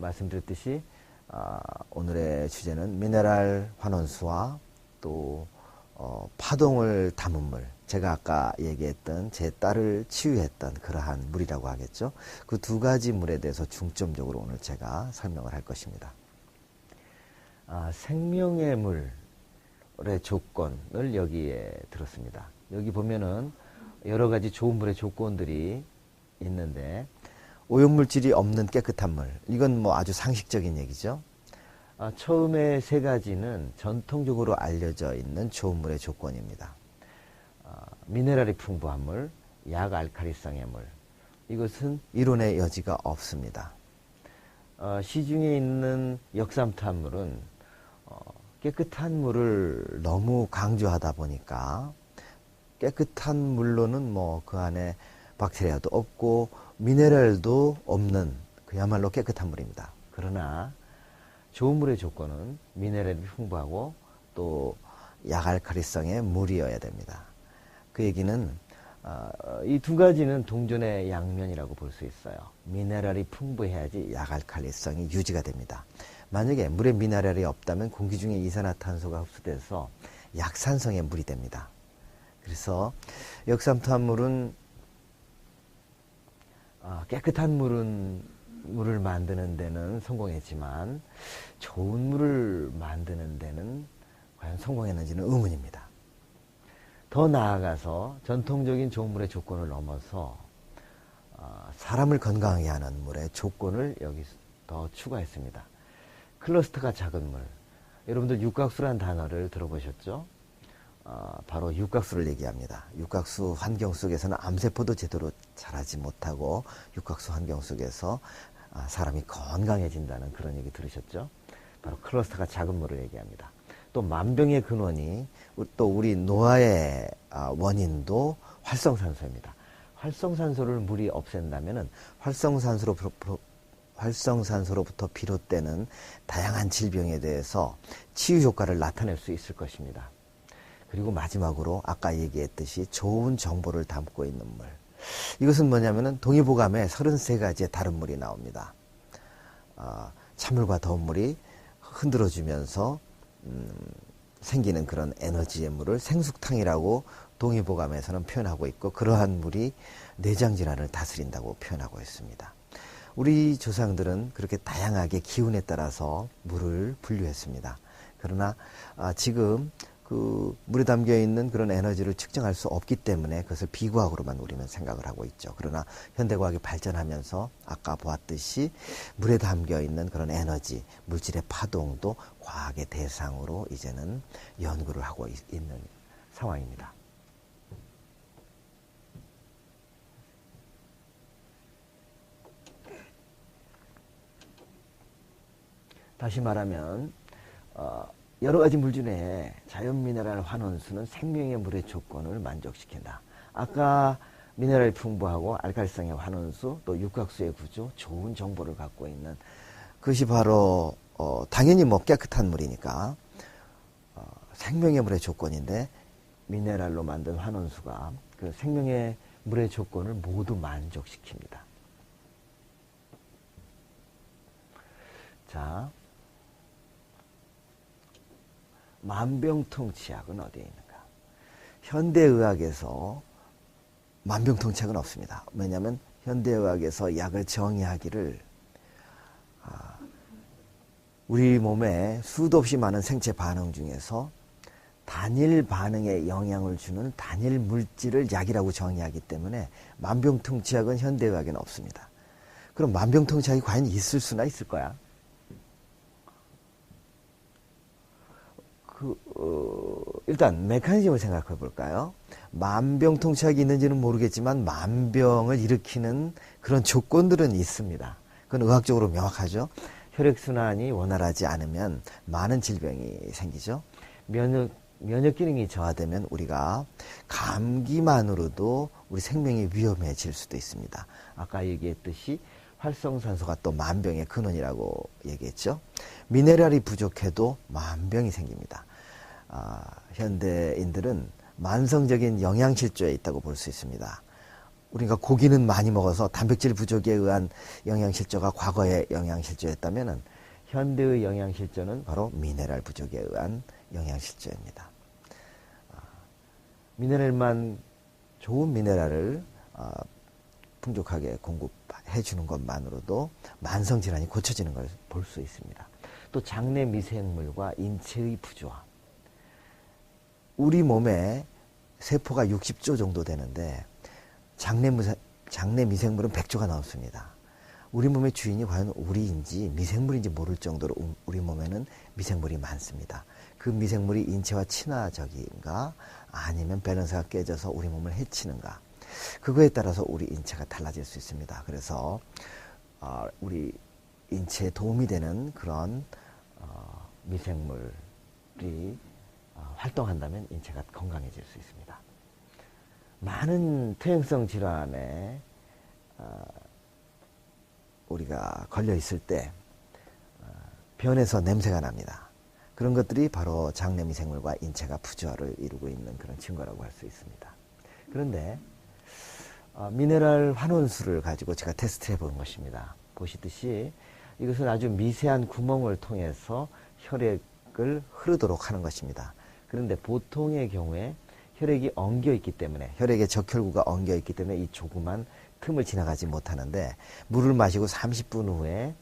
말씀드렸듯이 아, 오늘의 주제는 미네랄 환원수와 또 어, 파동을 담은 물. 제가 아까 얘기했던 제 딸을 치유했던 그러한 물이라고 하겠죠. 그 두 가지 물에 대해서 중점적으로 오늘 제가 설명을 할 것입니다. 아, 생명의 물의 조건을 여기에 들었습니다. 여기 보면은 여러 가지 좋은 물의 조건들이 있는데 오염물질이 없는 깨끗한 물. 이건 뭐 아주 상식적인 얘기죠. 아, 처음에 세 가지는 전통적으로 알려져 있는 좋은 물의 조건입니다. 아, 미네랄이 풍부한 물, 약 알칼리성의 물. 이것은 이론의 여지가 없습니다. 어, 시중에 있는 역삼탄 물은 어, 깨끗한 물을 너무 강조하다 보니까 깨끗한 물로는 뭐 그 안에 박테리아도 없고 미네랄도 없는 그야말로 깨끗한 물입니다. 그러나 좋은 물의 조건은 미네랄이 풍부하고 또 약알칼리성의 물이어야 됩니다. 그 얘기는 어, 이두 가지는 동전의 양면이라고 볼 수 있어요. 미네랄이 풍부해야지 약알칼리성이 유지가 됩니다. 만약에 물에 미네랄이 없다면 공기 중에 이산화탄소가 흡수돼서 약산성의 물이 됩니다. 그래서 역삼투함물은 어, 깨끗한 물은 물을 만드는 데는 성공했지만 좋은 물을 만드는 데는 과연 성공했는지는 의문입니다. 더 나아가서 전통적인 좋은 물의 조건을 넘어서 어, 사람을 건강하게 하는 물의 조건을 여기 더 추가했습니다. 클러스터가 작은 물. 여러분들 육각수란 단어를 들어보셨죠? 어, 바로 육각수를 얘기합니다. 육각수 환경 속에서는 암세포도 제대로 자라지 못하고 육각수 환경 속에서 아, 사람이 건강해진다는 그런 얘기 들으셨죠? 바로 클러스터가 작은 물을 얘기합니다. 또 만병의 근원이 또 우리 노화의 아, 원인도 활성산소입니다. 활성산소를 물이 없앤다면 활성산소로 활성산소로부터 비롯되는 다양한 질병에 대해서 치유 효과를 나타낼 수 있을 것입니다. 그리고 마지막으로 아까 얘기했듯이 좋은 정보를 담고 있는 물. 이것은 뭐냐면은 동의보감에 33가지의 다른 물이 나옵니다. 어, 찬물과 더운 물이 흔들어주면서 음, 생기는 그런 에너지의 물을 생숙탕이라고 동의보감에서는 표현하고 있고 그러한 물이 내장 질환을 다스린다고 표현하고 있습니다. 우리 조상들은 그렇게 다양하게 기운에 따라서 물을 분류했습니다. 그러나 아, 지금 그 물에 담겨 있는 그런 에너지를 측정할 수 없기 때문에 그것을 비과학으로만 우리는 생각을 하고 있죠. 그러나 현대 과학이 발전하면서 아까 보았듯이 물에 담겨 있는 그런 에너지, 물질의 파동도 과학의 대상으로 이제는 연구를 하고 있는 상황입니다. 다시 말하면 어, 여러 가지 물 중에 자연 미네랄 환원수는 생명의 물의 조건을 만족시킨다. 아까 미네랄이 풍부하고 알칼리성의 환원수 또 육각수의 구조 좋은 정보를 갖고 있는 그것이 바로 어, 당연히 뭐 깨끗한 물이니까 어, 생명의 물의 조건인데 미네랄로 만든 환원수가 그 생명의 물의 조건을 모두 만족시킵니다. 자, 만병통치약은 어디에 있는가? 현대의학에서 만병통치약은 없습니다. 왜냐하면 현대의학에서 약을 정의하기를 아, 우리 몸에 수도 없이 많은 생체 반응 중에서 단일 반응에 영향을 주는 단일 물질을 약이라고 정의하기 때문에 만병통치약은 현대의학에는 없습니다. 그럼 만병통치약이 과연 있을 수나 있을 거야? 그, 어, 일단 메커니즘을 생각해 볼까요? 만병통치약이 있는지는 모르겠지만 만병을 일으키는 그런 조건들은 있습니다. 그건 의학적으로 명확하죠. 혈액순환이 원활하지 않으면 많은 질병이 생기죠. 면역, 면역 기능이 저하되면 우리가 감기만으로도 우리 생명이 위험해질 수도 있습니다. 아까 얘기했듯이 활성산소가 또 만병의 근원이라고 얘기했죠. 미네랄이 부족해도 만병이 생깁니다. 아, 현대인들은 만성적인 영양실조에 있다고 볼 수 있습니다. 우리가 고기는 많이 먹어서 단백질 부족에 의한 영양실조가 과거의 영양실조였다면은 현대의 영양실조는 바로 미네랄 부족에 의한 영양실조입니다. 아, 미네랄만 좋은 미네랄을 아, 풍족하게 공급해 주는 것만으로도 만성 질환이 고쳐지는 걸 볼 수 있습니다. 또 장내 미생물과 인체의 부조화. 우리 몸에 세포가 60조 정도 되는데 장내, 장내 미생물은 100조가 넘습니다. 우리 몸의 주인이 과연 우리인지 미생물인지 모를 정도로 우리 몸에는 미생물이 많습니다. 그 미생물이 인체와 친화적인가 아니면 밸런스가 깨져서 우리 몸을 해치는가 그거에 따라서 우리 인체가 달라질 수 있습니다. 그래서 어, 우리 인체에 도움이 되는 그런 어, 미생물이 어, 활동한다면 인체가 건강해질 수 있습니다. 많은 퇴행성 질환에 어, 우리가 걸려 있을 때 어, 변에서 냄새가 납니다. 그런 것들이 바로 장내미생물과 인체가 부조화를 이루고 있는 그런 증거라고 할 수 있습니다. 그런데 어, 미네랄 환원수를 가지고 제가 테스트 해 본 것입니다. 보시듯이 이것은 아주 미세한 구멍을 통해서 혈액을 흐르도록 하는 것입니다. 그런데 보통의 경우에 혈액이 엉겨 있기 때문에 혈액의 적혈구가 엉겨 있기 때문에 이 조그만 틈을 지나가지 못하는데 물을 마시고 30분 후에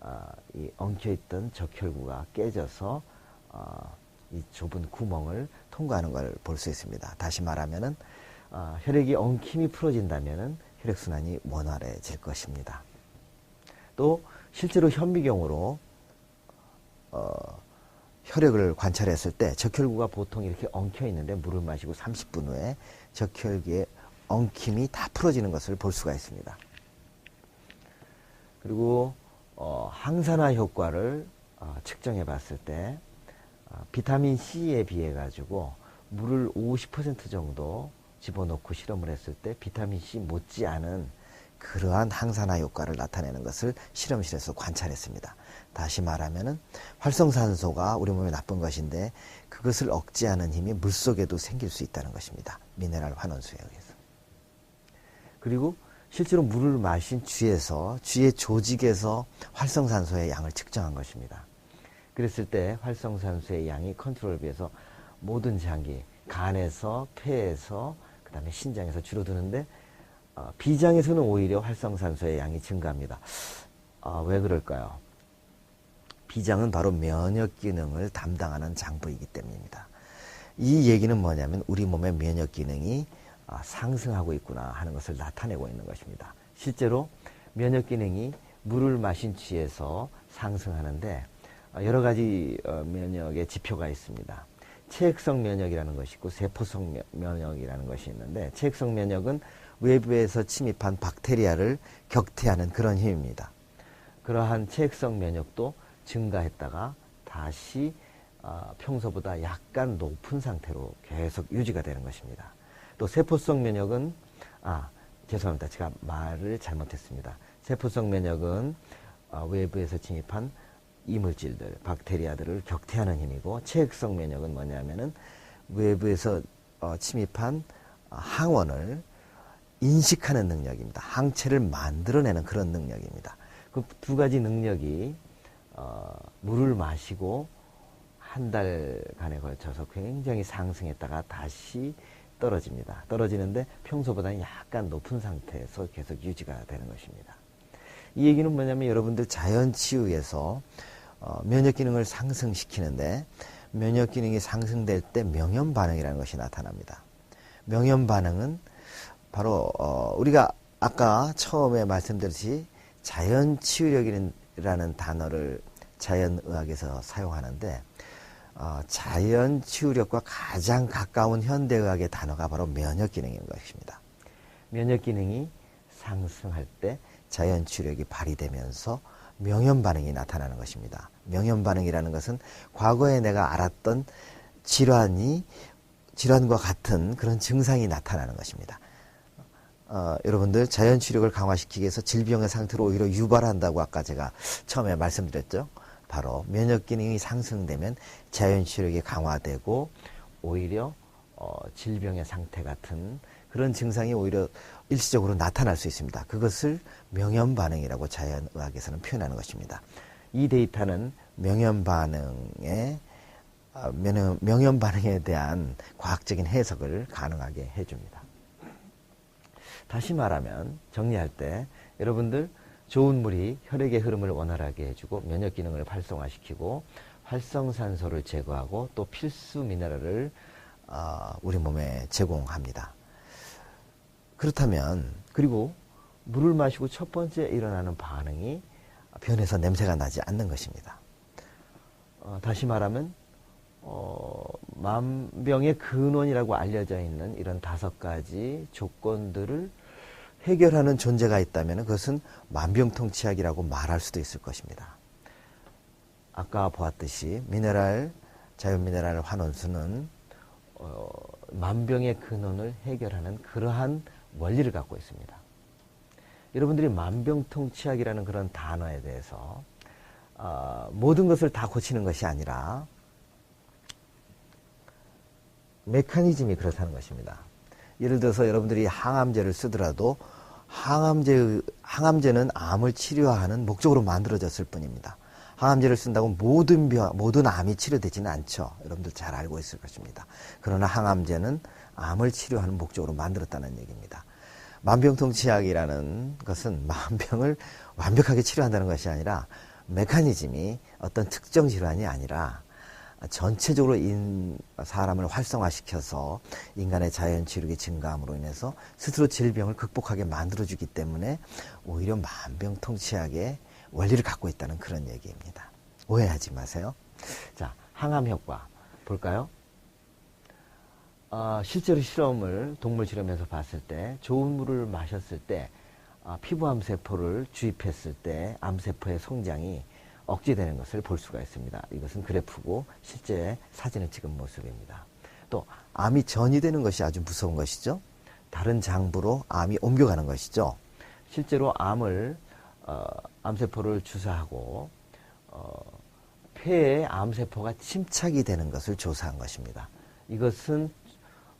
어, 이 엉켜 있던 적혈구가 깨져서 어, 이 좁은 구멍을 통과하는 걸 볼 수 있습니다. 다시 말하면은 어, 혈액이 엉킴이 풀어진다면은 혈액 순환이 원활해질 것입니다. 또 실제로 현미경으로 어, 혈액을 관찰했을 때 적혈구가 보통 이렇게 엉켜 있는데 물을 마시고 30분 후에 적혈기의 엉킴이 다 풀어지는 것을 볼 수가 있습니다. 그리고 어, 항산화 효과를 어, 측정해 봤을 때 어, 비타민 C에 비해 가지고 물을 50% 정도 집어넣고 실험을 했을 때 비타민 C 못지않은 그러한 항산화 효과를 나타내는 것을 실험실에서 관찰했습니다. 다시 말하면은 활성산소가 우리 몸에 나쁜 것인데 그것을 억제하는 힘이 물 속에도 생길 수 있다는 것입니다. 미네랄 환원수에 의해서. 그리고 실제로 물을 마신 쥐에서 쥐의 조직에서 활성산소의 양을 측정한 것입니다. 그랬을 때 활성산소의 양이 컨트롤에 비해서 모든 장기, 간에서, 폐에서, 그 다음에 신장에서 줄어드는데 어, 비장에서는 오히려 활성산소의 양이 증가합니다. 어, 왜 그럴까요? 비장은 바로 면역 기능을 담당하는 장부이기 때문입니다. 이 얘기는 뭐냐면 우리 몸의 면역 기능이 아, 상승하고 있구나 하는 것을 나타내고 있는 것입니다. 실제로 면역 기능이 물을 마신 뒤에서 상승하는데 어, 여러 가지 어, 면역의 지표가 있습니다. 체액성 면역이라는 것이 있고 세포성 면역이라는 것이 있는데 체액성 면역은 외부에서 침입한 박테리아를 격퇴하는 그런 힘입니다. 그러한 체액성 면역도 증가했다가 다시 어, 평소보다 약간 높은 상태로 계속 유지가 되는 것입니다. 또 세포성 면역은 아 죄송합니다. 제가 말을 잘못했습니다. 세포성 면역은 어, 외부에서 침입한 이물질들, 박테리아들을 격퇴하는 힘이고 체액성 면역은 뭐냐면은 외부에서 어, 침입한 항원을 인식하는 능력입니다. 항체를 만들어내는 그런 능력입니다. 그 두 가지 능력이 어, 물을 마시고 한 달간에 걸쳐서 굉장히 상승했다가 다시 떨어집니다. 떨어지는데 평소보다는 약간 높은 상태에서 계속 유지가 되는 것입니다. 이 얘기는 뭐냐면 여러분들 자연 치유에서 어, 면역 기능을 상승시키는데 면역 기능이 상승될 때 명현 반응이라는 것이 나타납니다. 명현 반응은 바로 어, 우리가 아까 처음에 말씀드렸듯이 자연 치유력이라는 단어를 자연의학에서 사용하는데 어, 자연 치유력과 가장 가까운 현대의학의 단어가 바로 면역 기능인 것입니다. 면역 기능이 상승할 때 자연 치유력이 발휘되면서 명현 반응이 나타나는 것입니다. 명현 반응이라는 것은 과거에 내가 알았던 질환이 질환과 같은 그런 증상이 나타나는 것입니다. 어, 여러분들 자연 치료를 강화시키기 위해서 질병의 상태로 오히려 유발한다고 아까 제가 처음에 말씀드렸죠. 바로 면역 기능이 상승되면 자연 치료력이 강화되고 오히려 어, 질병의 상태 같은 그런 증상이 오히려 일시적으로 나타날 수 있습니다. 그것을 명현 반응이라고 자연의학에서는 표현하는 것입니다. 이 데이터는 명현 반응의 아, 명현 반응에 대한 과학적인 해석을 가능하게 해줍니다. 다시 말하면 정리할 때 여러분들 좋은 물이 혈액의 흐름을 원활하게 해주고 면역 기능을 활성화시키고 활성산소를 제거하고 또 필수 미네랄을 어, 우리 몸에 제공합니다. 그렇다면 그리고 물을 마시고 첫 번째 일어나는 반응이 변에서 냄새가 나지 않는 것입니다. 어, 다시 말하면 어, 만병의 근원이라고 알려져 있는 이런 다섯 가지 조건들을 해결하는 존재가 있다면 그것은 만병통치약이라고 말할 수도 있을 것입니다. 아까 보았듯이 미네랄, 자연미네랄 환원수는 어, 만병의 근원을 해결하는 그러한 원리를 갖고 있습니다. 여러분들이 만병통치약이라는 그런 단어에 대해서 어, 모든 것을 다 고치는 것이 아니라 메커니즘이 그렇다는 것입니다. 예를 들어서 여러분들이 항암제를 쓰더라도 항암제, 항암제는 암을 치료하는 목적으로 만들어졌을 뿐입니다. 항암제를 쓴다고 모든 병, 모든 암이 치료되지는 않죠. 여러분들 잘 알고 있을 것입니다. 그러나 항암제는 암을 치료하는 목적으로 만들었다는 얘기입니다. 만병통치약이라는 것은 만병을 완벽하게 치료한다는 것이 아니라 메커니즘이 어떤 특정 질환이 아니라 전체적으로 인, 사람을 활성화시켜서 인간의 자연 치료기 증가함으로 인해서 스스로 질병을 극복하게 만들어주기 때문에 오히려 만병통치약의 원리를 갖고 있다는 그런 얘기입니다. 오해하지 마세요. 자, 항암 효과 볼까요? 어, 실제로 실험을 동물 실험에서 봤을 때 좋은 물을 마셨을 때 어, 피부 암세포를 주입했을 때 암세포의 성장이 억제되는 것을 볼 수가 있습니다. 이것은 그래프고 실제 사진을 찍은 모습입니다. 또 암이 전이되는 것이 아주 무서운 것이죠. 다른 장부로 암이 옮겨가는 것이죠. 실제로 암을 어, 암세포를 주사하고 어, 폐에 암세포가 침착이 되는 것을 조사한 것입니다. 이것은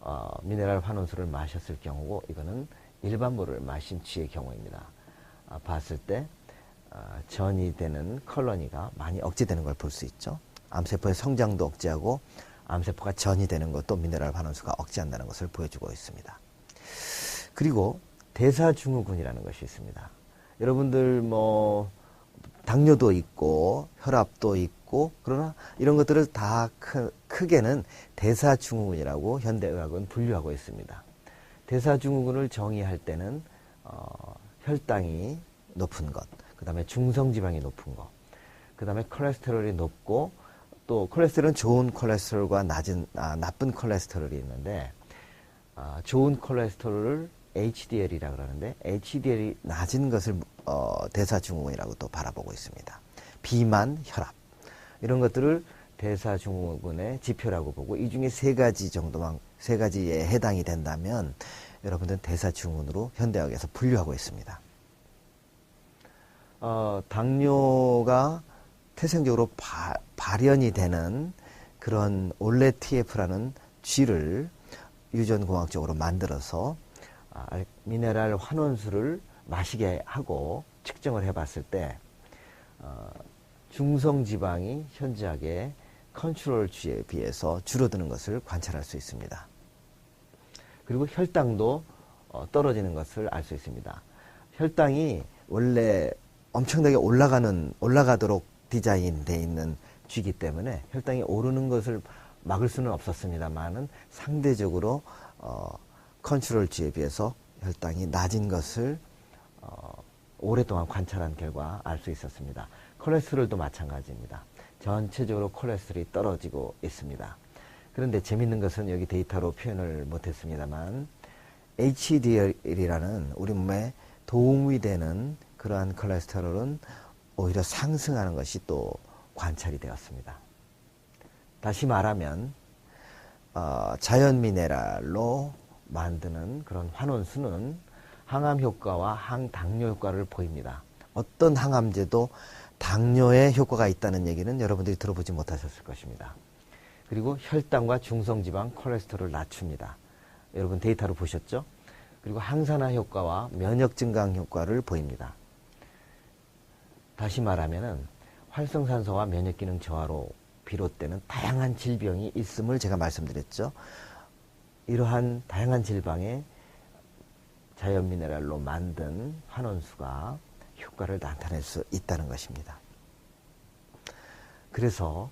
어, 미네랄 환원수를 마셨을 경우고 이거는 일반 물을 마신 쥐의 경우입니다. 아, 봤을 때 어, 전이 되는 컬러니가 많이 억제되는 걸 볼 수 있죠. 암세포의 성장도 억제하고 암세포가 전이 되는 것도 미네랄 환원수가 억제한다는 것을 보여주고 있습니다. 그리고 대사증후군이라는 것이 있습니다. 여러분들 뭐 당뇨도 있고 혈압도 있고 그러나 이런 것들을 다 크, 크게는 대사증후군이라고 현대의학은 분류하고 있습니다. 대사증후군을 정의할 때는 어, 혈당이 높은 것, 그 다음에 중성지방이 높은 것, 그 다음에 콜레스테롤이 높고 또 콜레스테롤은 좋은 콜레스테롤과 낮은 아, 나쁜 콜레스테롤이 있는데 아, 좋은 콜레스테롤을 HDL이라 그러는데 HDL이 낮은 것을 어, 대사증후군이라고 또 바라보고 있습니다. 비만, 혈압 이런 것들을 대사증후군의 지표라고 보고 이 중에 세 가지 정도만 세 가지에 해당이 된다면 여러분들은 대사증후군으로 현대학에서 분류하고 있습니다. 어, 당뇨가 태생적으로 바, 발현이 되는 그런 올레 TF라는 쥐를 유전공학적으로 만들어서 아, 미네랄 환원수를 마시게 하고 측정을 해봤을 때 어, 중성 지방이 현저하게 컨트롤 쥐에 비해서 줄어드는 것을 관찰할 수 있습니다. 그리고 혈당도 어, 떨어지는 것을 알 수 있습니다. 혈당이 원래 엄청나게 올라가는 올라가도록 디자인돼 있는 쥐기 때문에 혈당이 오르는 것을 막을 수는 없었습니다만은 상대적으로 어, 컨트롤 쥐에 비해서 혈당이 낮은 것을 어, 오랫동안 관찰한 결과 알 수 있었습니다. 콜레스테롤도 마찬가지입니다. 전체적으로 콜레스테롤이 떨어지고 있습니다. 그런데 재밌는 것은 여기 데이터로 표현을 못했습니다만 HDL이라는 우리 몸에 도움이 되는 그러한 콜레스테롤은 오히려 상승하는 것이 또 관찰이 되었습니다. 다시 말하면 어, 자연 미네랄로 만드는 그런 환원수는 항암 효과와 항당뇨 효과를 보입니다. 어떤 항암제도 당뇨에 효과가 있다는 얘기는 여러분들이 들어보지 못하셨을 것입니다. 그리고 혈당과 중성지방 콜레스테롤을 낮춥니다. 여러분 데이터로 보셨죠? 그리고 항산화 효과와 면역 증강 효과를 보입니다. 다시 말하면은 활성산소와 면역 기능 저하로 비롯되는 다양한 질병이 있음을 제가 말씀드렸죠. 이러한 다양한 질병에 자연 미네랄로 만든 환원수가 효과를 나타낼 수 있다는 것입니다. 그래서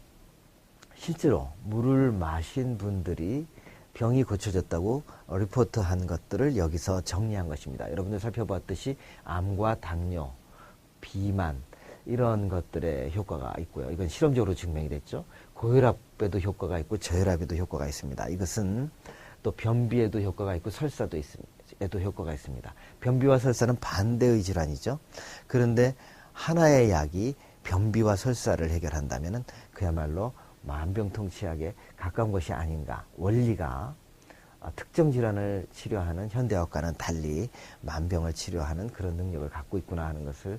실제로 물을 마신 분들이 병이 고쳐졌다고 리포트한 것들을 여기서 정리한 것입니다. 여러분들 살펴봤듯이 암과 당뇨, 비만 이런 것들의 효과가 있고요. 이건 실험적으로 증명이 됐죠. 고혈압에도 효과가 있고 저혈압에도 효과가 있습니다. 이것은 또 변비에도 효과가 있고 설사도 있습니다. 에도 효과가 있습니다. 변비와 설사는 반대의 질환이죠. 그런데 하나의 약이 변비와 설사를 해결한다면 그야말로 만병통치약에 가까운 것이 아닌가. 원리가 아, 특정 질환을 치료하는 현대학과는 달리 만병을 치료하는 그런 능력을 갖고 있구나 하는 것을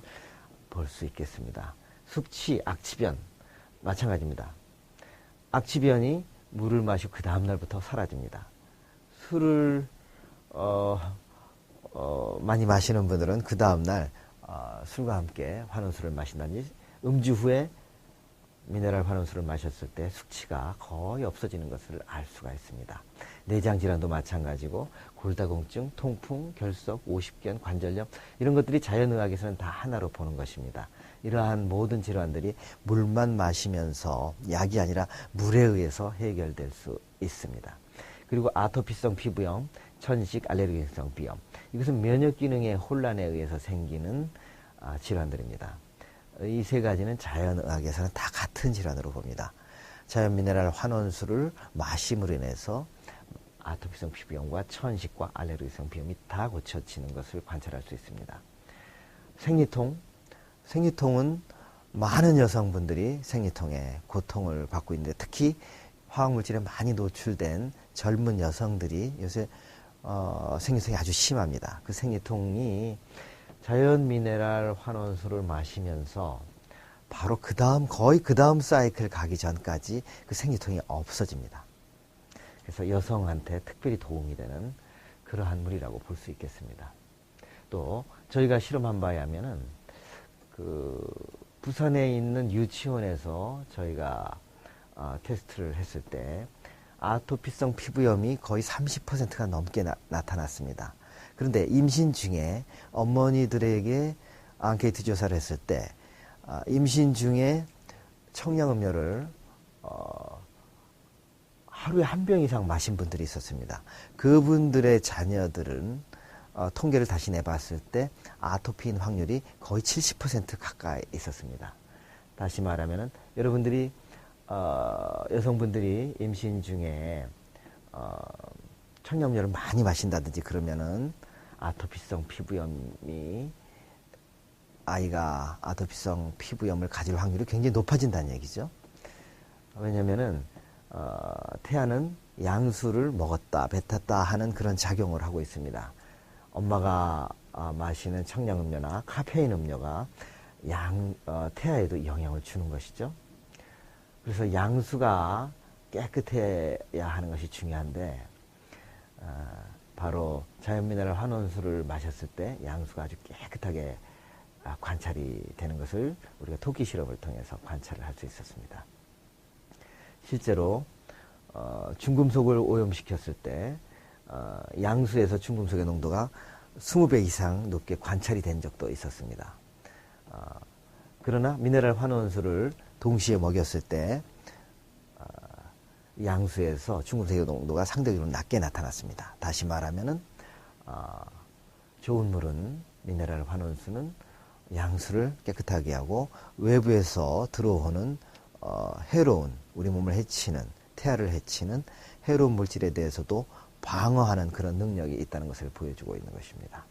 볼 수 있겠습니다. 숙취, 악취변 마찬가지입니다. 악취변이 물을 마시고 그 다음날부터 사라집니다. 술을 어, 어, 많이 마시는 분들은 그 다음날 어, 술과 함께 환원술을 마신다니 음주 후에 미네랄 환원술을 마셨을 때 숙취가 거의 없어지는 것을 알 수가 있습니다. 내장 질환도 마찬가지고 골다공증, 통풍, 결석, 오십견, 관절염 이런 것들이 자연의학에서는 다 하나로 보는 것입니다. 이러한 모든 질환들이 물만 마시면서 약이 아니라 물에 의해서 해결될 수 있습니다. 그리고 아토피성 피부염, 천식, 알레르기성 비염 이것은 면역 기능의 혼란에 의해서 생기는 아, 질환들입니다. 이 세 가지는 자연의학에서는 다 같은 질환으로 봅니다. 자연 미네랄 환원수를 마심으로 인해서 아토피성 피부염과 천식과 알레르기성 비염이 다 고쳐지는 것을 관찰할 수 있습니다. 생리통, 생리통은 많은 여성분들이 생리통에 고통을 받고 있는데 특히 화학물질에 많이 노출된 젊은 여성들이 요새 어, 생리통이 아주 심합니다. 그 생리통이 자연 미네랄 환원수를 마시면서 바로 그 다음, 거의 그 다음 사이클 가기 전까지 그 생리통이 없어집니다. 그래서 여성한테 특별히 도움이 되는 그러한 물이라고 볼 수 있겠습니다. 또 저희가 실험한 바에 하면은 그 부산에 있는 유치원에서 저희가 어, 테스트를 했을 때 아토피성 피부염이 거의 30%가 넘게 나, 타났습니다 그런데 임신 중에 어머니들에게 앙케이트 조사를 했을 때 어, 임신 중에 청량음료를 어, 하루에 한 병 이상 마신 분들이 있었습니다. 그분들의 자녀들은 어, 통계를 다시 내봤을 때 아토피인 확률이 거의 70% 가까이 있었습니다. 다시 말하면은 여러분들이 어, 여성분들이 임신 중에 어, 청량음료를 많이 마신다든지 그러면은 아토피성 피부염이 아이가 아토피성 피부염을 가질 확률이 굉장히 높아진다는 얘기죠. 왜냐면은 어, 태아는 양수를 먹었다, 뱉었다 하는 그런 작용을 하고 있습니다. 엄마가 어, 마시는 청량음료나 카페인 음료가 양, 어, 태아에도 영향을 주는 것이죠. 그래서 양수가 깨끗해야 하는 것이 중요한데, 어, 바로 자연미네랄 환원수를 마셨을 때 양수가 아주 깨끗하게 아, 관찰이 되는 것을 우리가 토끼 실험을 통해서 관찰을 할 수 있었습니다. 실제로 어, 중금속을 오염시켰을 때 어, 양수에서 중금속의 농도가 20배 이상 높게 관찰이 된 적도 있었습니다. 어, 그러나 미네랄 환원수를 동시에 먹였을 때 어, 양수에서 중금속의 농도가 상대적으로 낮게 나타났습니다. 다시 말하면은 어, 좋은 물은 미네랄 환원수는 양수를 깨끗하게 하고 외부에서 들어오는 어, 해로운 우리 몸을 해치는 태아를 해치는 해로운 물질에 대해서도 방어하는 그런 능력이 있다는 것을 보여주고 있는 것입니다.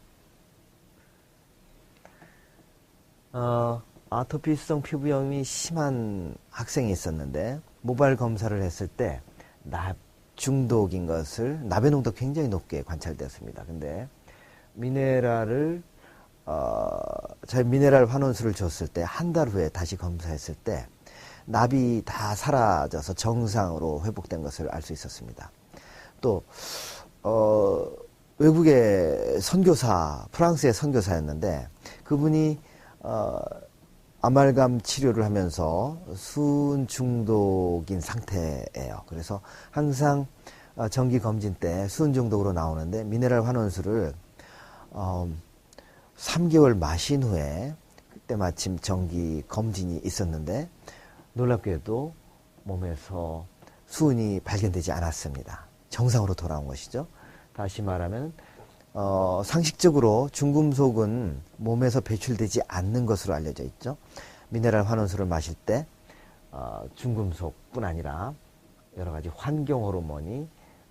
어, 아토피성 피부염이 심한 학생이 있었는데 모발 검사를 했을 때 납 중독인 것을 납의 농도 굉장히 높게 관찰되었습니다. 근데 미네랄을 어, 저희 미네랄 환원수를 줬을 때 한 달 후에 다시 검사했을 때 납이 다 사라져서 정상으로 회복된 것을 알 수 있었습니다. 또 어, 외국의 선교사, 프랑스의 선교사였는데 그분이 어, 아말감 치료를 하면서 수은 중독인 상태예요. 그래서 항상 어, 정기 검진 때 수은 중독으로 나오는데 미네랄 환원수를 어, 3개월 마신 후에 그때 마침 정기 검진이 있었는데 놀랍게도 몸에서 수은이 발견되지 않았습니다. 정상으로 돌아온 것이죠. 다시 말하면 어, 상식적으로 중금속은 몸에서 배출되지 않는 것으로 알려져 있죠. 미네랄 환원수를 마실 때 어, 중금속뿐 아니라 여러 가지 환경 호르몬이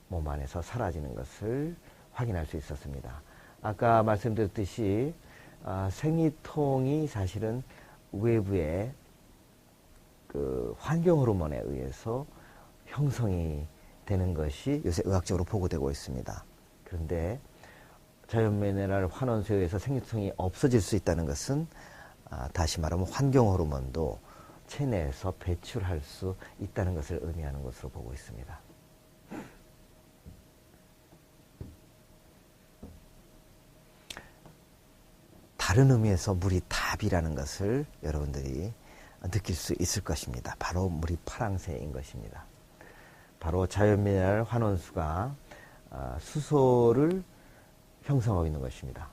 몸 안에서 사라지는 것을 확인할 수 있었습니다. 아까 말씀드렸듯이 아, 생리통이 사실은 외부의 그 환경 호르몬에 의해서 형성이 되는 것이 요새 의학적으로 보고되고 있습니다. 그런데 자연 미네랄 환원소에 의해서 생리통이 없어질 수 있다는 것은 아, 다시 말하면 환경 호르몬도 체내에서 배출할 수 있다는 것을 의미하는 것으로 보고 있습니다. 다른 의미에서 물이 답이라는 것을 여러분들이 느낄 수 있을 것입니다. 바로 물이 파랑새인 것입니다. 바로 자연미네랄 환원수가 아, 수소를 형성하고 있는 것입니다.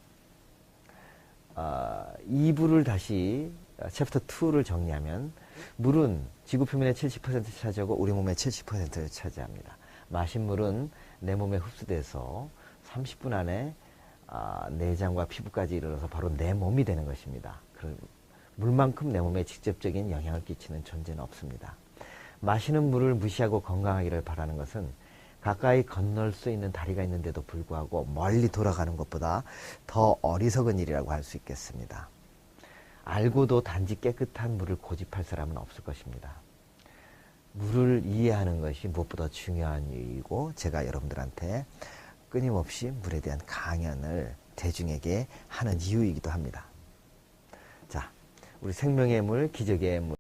아, 2부를 다시 챕터 2를 정리하면 물은 지구 표면의 70%를 차지하고 우리 몸의 70%를 차지합니다. 마신 물은 내 몸에 흡수돼서 30분 안에 아, 내장과 피부까지 이르러서 바로 내 몸이 되는 것입니다. 물만큼 내 몸에 직접적인 영향을 끼치는 존재는 없습니다. 마시는 물을 무시하고 건강하기를 바라는 것은 가까이 건널 수 있는 다리가 있는데도 불구하고 멀리 돌아가는 것보다 더 어리석은 일이라고 할 수 있겠습니다. 알고도 단지 깨끗한 물을 고집할 사람은 없을 것입니다. 물을 이해하는 것이 무엇보다 중요한 이유이고 제가 여러분들한테 끊임없이 물에 대한 강연을 대중에게 하는 이유이기도 합니다. 자, 우리 생명의 물, 기적의 물